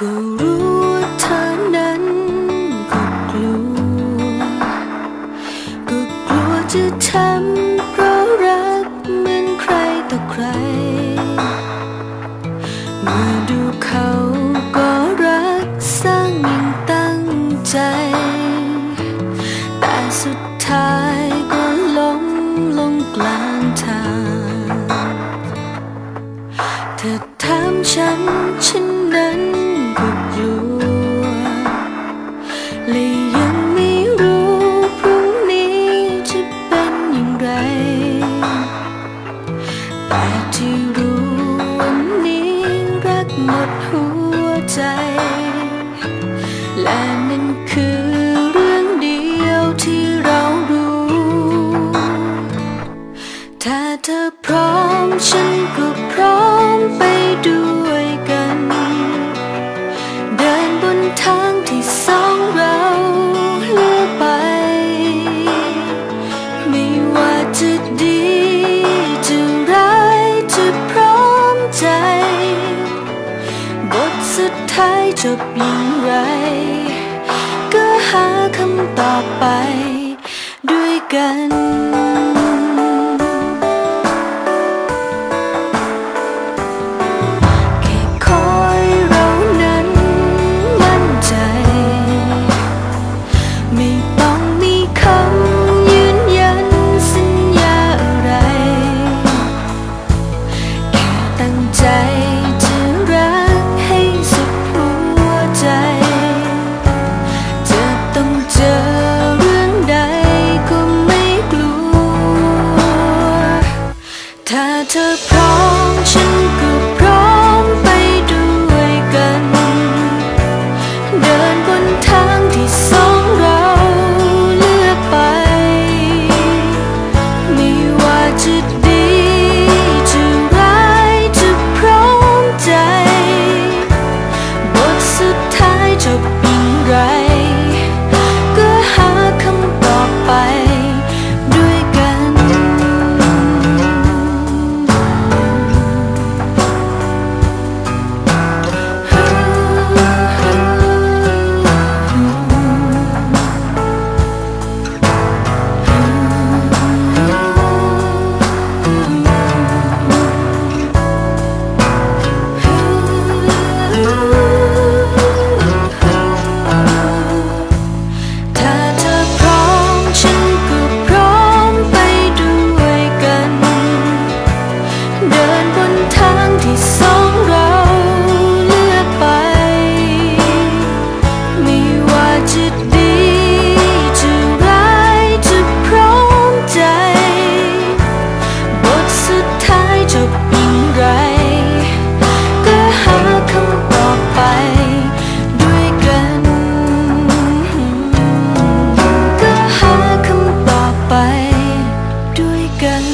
ก็รู้เธอนั้นก็กลัว ก็กลัวจะทำเพราะรักเหมือนใครต่อใคร เมื่อดูเขาก็รักสร้างอย่งตั้งใจ แต่สุดท้ายก็ล้มลงกลางทาง เธอถามฉันฉันนั้น ใจ และนั่นคือเรื่องเดียวที่เรารู้ ถ้าเธอพร้อม ท้ายจบอย่างไร ก็หาคำตอบไปด้วยกัน ถ้าเธอพร้อมฉัน จะดีจะร้ายจะพร้อมใจ บทสุดท้ายจบอย่าไร ก็หาคำตอบไปด้วยกัน ก็หาคำตอบไปด้วยกัน